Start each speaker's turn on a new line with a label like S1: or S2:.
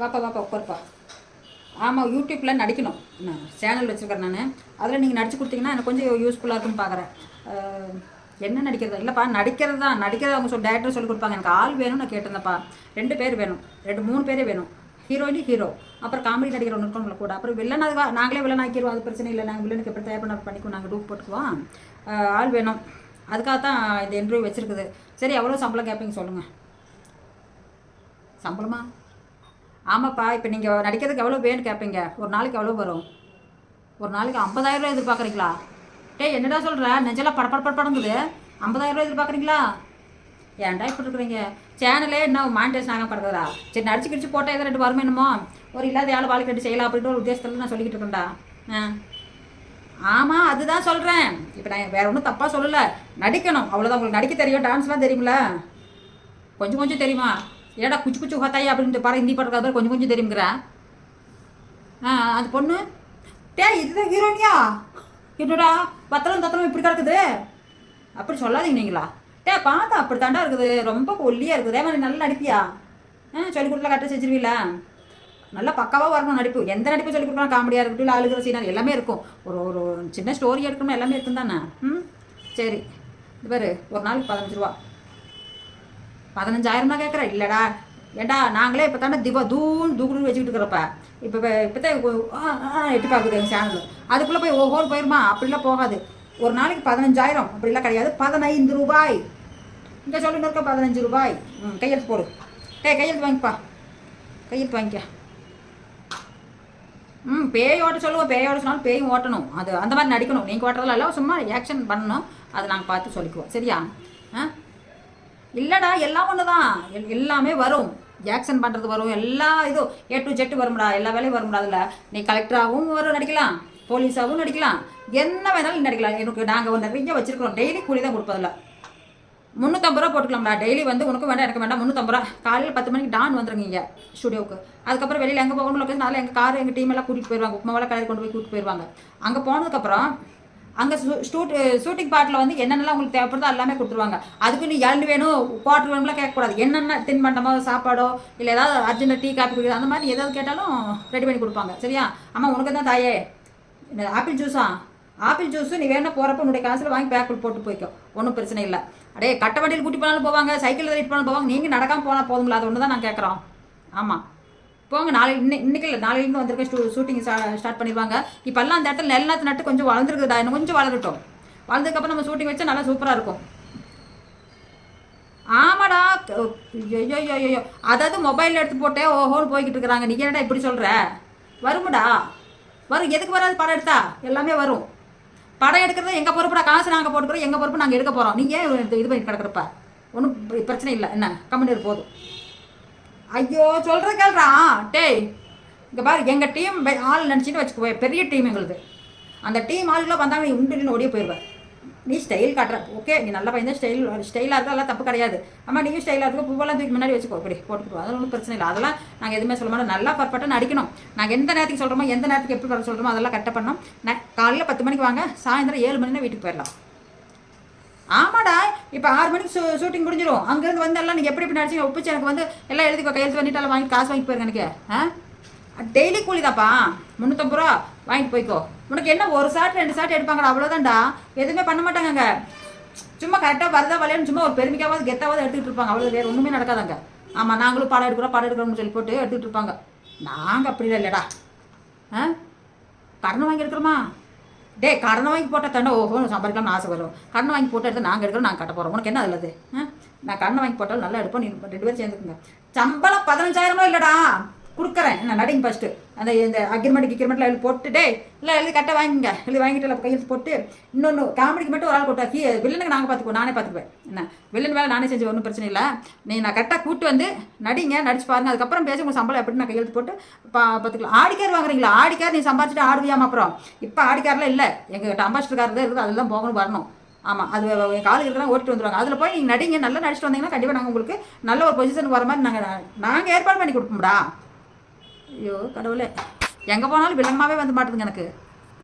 S1: வாப்பா வாப்பா உட்காருப்பா. ஆமாம் யூடியூப்பில் நடிக்கணும். நான் சேனல் வச்சுருக்கேன் நான். அதில் நீங்கள் நடிச்சு கொடுத்தீங்கன்னா எனக்கு கொஞ்சம் யூஸ்ஃபுல்லாக இருக்கும்னு பார்க்குறேன் என்ன நடிக்கிறது? இல்லைப்பா நடிக்கிறது தான் நடிக்கிறது அவங்க சொல்லி டேரக்டர் சொல்லி கொடுப்பாங்க. எனக்கு ஆள் வேணும்னு நான் கேட்டிருந்தேன்ப்பா. ரெண்டு பேர் வேணும். ரெண்டு மூணு பேரே வேணும். ஹீரோயினி ஹீரோ அப்புறம் காமெடி நடிகர் ஒன்று இருக்கணும் கூட. அப்புறம் வில்லன் அது நாங்களே வில்லன் ஆக்கிடுவோம். அது பிரச்சனை இல்லை. நாங்கள் வில்லனுக்கு எப்படி தயார் பண்ண பண்ணிக்குவோம். நாங்கள் டூப் போட்டுக்குவோம். ஆள் வேணும். அதுக்காக தான் இந்த இன்டர்வியூ வச்சுருக்குது. சரி எவ்வளோ சம்பளம் கேட்பீங்க சொல்லுங்கள் சம்பளமா? ஆமாப்பா இப்போ நீங்கள் நடிக்கிறதுக்கு எவ்வளோ வேணும் கேட்பீங்க ஒரு நாளைக்கு எவ்வளோ வரும்? ஒரு நாளைக்கு ஐம்பதாயிரம் எதிர்பார்க்குறீங்களா? டேய் என்னடா சொல்கிற நெஞ்செல்லாம் படப்பட பட பட ஐம்பதாயிரம் ரூபா எதிர்பார்க்குறீங்களா? ஏன்டா இப்படி இருக்கிறீங்க? சேனலே என்ன மானிட்டேஷன் ஆகாம படுறதா சரி நடிச்சு கிடிச்சு போட்டால் எதாவது ரெண்டு வருமேனுமோ என்னமோ? ஒரு இல்லாத ஆள் வாழ்க்கை ரெண்டு செய்யலாம் அப்படின்ற ஒரு உத்தேசத்தில் நான் சொல்லிக்கிட்டு இருக்கேன்டா. ஆ. ஆமாம் அதுதான் சொல்கிறேன் இப்போ நான் வேறு ஒன்றும் தப்பாக சொல்லலை. நடிக்கணும். அவ்வளோதான் உங்களுக்கு நடிக்க தெரியும் டான்ஸ்லாம் தெரியுமில்ல கொஞ்சம் கொஞ்சம் தெரியுமா? ஏடா குச்சி குச்சி ஹத்தாய் அப்படின்ட்டு பாரு ஹிந்தி பாட்டு கதை கொஞ்சம் கொஞ்சம் தெரியுங்கிறேன் ஆ அது பொண்ணு? டே இதுதான் ஹீரோனியா என்னடா பத்தலம் தத்தலம் இப்படி கிடக்குது அப்படி சொல்லாதீங்க நீங்களா? டே பார்த்தா அப்படி தாண்டா இருக்குது. ரொம்ப ஒல்லியாக இருக்குது. அதே மாதிரி நல்லா நடிப்பியா? ஆ சொல்லி கொடுத்தா கரெக்டாக செஞ்சிருவீல நல்லா பக்காவாக வரணும் நடிப்பு. எந்த நடிப்பு சொல்லி கொடுக்கலாம்? காமெடியாக இருக்கட்டும் இல்லை அழுகிற சீனாக எல்லாமே இருக்கும். ஒரு ஒரு சின்ன ஸ்டோரி எடுக்கணும் எல்லாமே இருக்கும் தானே ம்? சரி. இது பாரு ஒரு நாளைக்கு பதினஞ்சு ரூபா. பதினஞ்சாயிரமா கேட்குற இல்லைடா. ஏண்டா நாங்களே இப்போ தானே திவா தூண் தூக்குன்னு வச்சுக்கிட்டு இருக்கிறப்ப இப்போ இப்போ தான் எட்டி பார்க்குது எங்கள் சேனல் அதுக்குள்ளே போய் ஒவ்வொரு போயிருமா? அப்படிலாம் போகாது. ஒரு நாளைக்கு பதினஞ்சாயிரம். அப்படிலாம் கிடையாது. பதினைந்து ரூபாய். இங்கே சொல்லிட்டு இருக்க பதினஞ்சு ரூபாய். ம் கையெழுத்து போடு. டே கையெழுத்து வாங்கிப்பா. கையெழுத்து வாங்கிக்க. ம் பேய் ஓட்ட சொல்லுவோம் பேய் ஓட்ட சொன்னாலும் பேயும் ஓட்டணும். அது அந்த மாதிரி நடிக்கணும். நீங்கள் ஓட்டுறதுல இல்லை. சும்மா ஆக்ஷன் பண்ணணும். அதை நாங்கள் பார்த்து சொல்லிக்குவோம். சரியா? ஆ? இல்லைடா எல்லாம் ஒன்று தான் எல்லாமே வரும். ஆக்ஷன் பண்ணுறது வரும். எல்லா இதுவும் ஏ டு ஜெட்டு வரும்டா. எல்லா வேலையும் வரும்டா அதில். நீ கலெக்டராகவும் வரும் நடிக்கலாம். போலீஸாகவும் நடிக்கலாம். என்ன வேணாலும் நடிக்கலாம். எனக்கு நாங்கள் நிறைய வச்சுருக்கிறோம். டெய்லி கூலி தான் கொடுப்பதில்ல முந்நூற்றம்பது ரூபா போட்டுக்கலாம்டா. டெய்லி வந்து உனக்கு வேண்டாம் எனக்கு வேண்டாம். முந்நூற்றம்பது ரூபா. காலையில் பத்து மணிக்கு டான் வந்துருங்க இங்கே ஸ்டுடியோவுக்கு அதுக்கப்புறம் வெளியில் எங்கே போகணும் லொக்கேஷன் நாளில் எங்கள் கார் எங்கள் டீம் எல்லாம் கூட்டிகிட்டு போயிடுவாங்க உப்புமாவெல்லாம் கடையில் கொண்டு போய் கூட்டிட்டு போயிடுவாங்க அங்கே போனதுக்கப்புறம் அங்கே ஷூட்டிங் பார்ட்டில் வந்து என்னென்னலாம் உங்களுக்கு தேவைப்படுதோ எல்லாமே கொடுத்துருவாங்க. அதுக்கு நீ இழந்து வேணும் குவார்டர் வேணும்லாம் கேட்கக்கூடாது. என்னென்ன தின்பண்டமோ சாப்பாடோ இல்லை ஏதாவது அர்ஜென்ட் டீ காப்பி குடிக்கிறது அந்த மாதிரி ஏதாவது கேட்டாலும் ரெடி பண்ணி கொடுப்பாங்க. சரியா? அம்மா உனக்கு தான் தாயே. ஆப்பிள் ஜூஸா ஆப்பிள் ஜூஸு நீ வேணா போகிறப்ப உன்னுடைய காசில் வாங்கி பேக்கில் போட்டு போய்க்கோ. ஒன்றும் பிரச்சனை இல்லை. அடே கட்ட வண்டியில் கூட்டி போனாலும் போவாங்க சைக்கிளில் ரைட் பண்ணாலும் போவாங்க. நீங்கள் நடக்காமல் போனால் போதுங்களா அது ஒன்று தான் நான் கேட்குறோம். ஆமாம் போங்க நாளை இன்னை இன்னைக்கு இல்லை நாளையிலேருந்து வந்திருக்க ஸ்டூ ஷூட்டிங் ஸ்டார்ட் பண்ணிடுவாங்க. இப்போல்லாம் அந்த இடத்துல நெல் நட்டு கொஞ்சம் வளர்ந்துருக்குதா? இன்னும் கொஞ்சம் வளரட்டும். வளர்ந்ததுக்கப்புறம் நம்ம ஷூட்டிங் வச்சா நல்லா சூப்பராக இருக்கும். ஆமாடா ஐயோ ஐயோ ஐயோ அதாவது மொபைலில் எடுத்து போட்டே ஓஹோன்னு போய்கிட்டு இருக்கிறாங்க. நீ என்னடா இப்படி சொல்கிற வருமுடா. வரும். எதுக்கு வராது படம் எடுத்தா? எல்லாமே வரும். படம் எடுக்கிறது எங்கள் பொறுப்புடா? காசு நாங்கள் போட்டுக்கிறோம். எங்கள் பொறுப்பு நாங்கள் எடுக்க போகிறோம் நீங்கள் இது இது பண்ணி கிடக்குறப்ப? ஒன்றும் பிரச்சனை இல்லை. என்ன? கம்பெனி போதும். ஐயோ சொல்கிற கேள்றா டேய் இங்கே பாரு எங்கள் டீம் ஆள் நினச்சின்னு வச்சுக்கோ பெரிய டீம் எங்களுக்கு அந்த டீம் ஆளுக்குள்ள வந்தாங்க நீ உண்டு ஓடியே போயிடுவேன் நீ ஸ்டைல் காட்டுற. ஓகே நீ நல்ல பையன் தான் ஸ்டைல் ஸ்டைலாக இருக்கா அதெல்லாம் தப்பு கிடையாது. அம்மா நீயும் ஸ்டைலாக இருக்க பூவெல்லாம் தூக்கி முன்னாடி வச்சுக்கோ. இப்படி போட்டுக்கோ அதெல்லாம் ஒன்றும் பிரச்சனை இல்லை. அதெல்லாம் நாங்கள் எதுவுமே சொல்ல மாட்டோம். நல்லா பர்ஃபெக்டாக நடிக்கணும். நாங்கள் எந்த நேரத்துக்கு சொல்கிறோமோ எந்த நேரத்துக்கு எப்படி வர சொல்கிறோமோ அதெல்லாம் கரெக்டாக பண்ணோம் நான் காலையில் பத்து மணிக்கு வாங்க. சாயந்தரம் ஏழு மணினா வீட்டுக்கு போயிடலாம். ஆமாடா இப்போ ஆறு மணிக்கு ஷூ ஷூட்டிங் முடிஞ்சிடும் அங்கேருந்து வந்து எல்லாம் நீங்கள் எப்படி எப்படி நடிச்சிங்க? ஒப்பிச்சு எனக்கு வந்து எல்லாம் எழுதி கையெழுத்து பண்ணிட்டாலும் வாங்கி காசு வாங்கி போயிருங்க எனக்கு. ஆ? டெய்லி கூலி தாப்பா முந்நூற்றம்பது ரூபா வாங்கிட்டு போய்க்கோ. உனக்கு என்ன ஒரு சாட் ரெண்டு சாட் எடுப்பாங்கடா அவ்வளோதான்டா எதுவுமே பண்ண மாட்டாங்கங்க. சும்மா கரெக்டாக வரதா வலையான்னு சும்மா ஒரு பெருமைக்காவது கெத்தாவது எடுத்துகிட்டு இருப்பாங்க. அவ்வளோ வேறு ஒன்றுமே நடக்காதாங்க. ஆமாம் நாங்களும் படம் எடுக்கிறோம் படம் எடுக்கிறோம்னு சொல்லி போட்டு எடுத்துகிட்டு இருப்பாங்க. நாங்கள் அப்படி இல்லைடா ஆ? கடன் வாங்கி எடுக்கிறோமா? டே கடனை வாங்கி போட்டால் தாண்டா ஓஹோ சம்பாதிக்கலாம்னு ஆசை வரும். கடன் வாங்கி போட்டு எடுத்து நாங்கள் எடுக்கிறோம் நாங்கள் கட்ட போகிறோம் உனக்கு என்ன நல்லது ஆ? நான் கடனை வாங்கி போட்டாலும் நல்லா எடுப்போம் நீ ரெண்டு பேரும் சேர்ந்துக்குங்க. சம்பளம் பதினஞ்சாயிரமோ இல்லைடா? கொடுக்குறேன். நான் நடிங்க ஃபஸ்ட்டு அந்த இந்த அக்ரிமெண்ட் கிக்ரிமெண்ட்லாம் எழுதி போட்டு இல்லை எழுதி கரெக்டாக வாங்கிங்க. எழுதி வாங்கிட்டு இல்லை கையெழுத்து போட்டு இன்னொன்று காமெடிக்கு மட்டும் ஒரு ஆள் போட்டா வில்லனுக்கு நாங்கள் பார்த்துக்குவோம் நானே பார்த்துக்குவேன். என்ன? வில்லன் வேலை நானே செஞ்சு ஒன்றும் பிரச்சனை இல்லை. நீ நான் கரெக்டாக கூட்டு வந்து நடிங்க நடிச்சு பாருங்க. அதுக்கப்புறம் பேசி உங்கள் சம்பளம் எப்படி நான் கையெழுத்து போட்டு பா பார்த்துக்கலாம். ஆடிக்கார் வாங்குறீங்களா? ஆடிக்கார் நீ சம்பாதிச்சுட்டு ஆடுவியாமா அப்புறம்? இப்போ ஆடிக்காரெலாம் இல்லை. எங்கள் அம்பாசிடர் கார் தான் இருக்குது அதெல்லாம் போகணும் வரணும். ஆமாம் அது என் காலுக்கு இருக்கிறாங்க ஓட்டிட்டு வந்துருவாங்க. அதில் போய் நீங்கள் நடிங்க நல்லா நடிச்சுட்டு வந்தீங்கன்னா கண்டிப்பாக நாங்கள் உங்களுக்கு நல்ல ஒரு பொசிஷன் வர மாதிரி நாங்கள் நாங்கள் ஏற்பாடு பண்ணி கொடுப்போம்டா. ஐயோ கடவுளே. எங்கே போனாலும் வில்லங்கமாகவே வந்து மாட்டுதுங்க எனக்கு.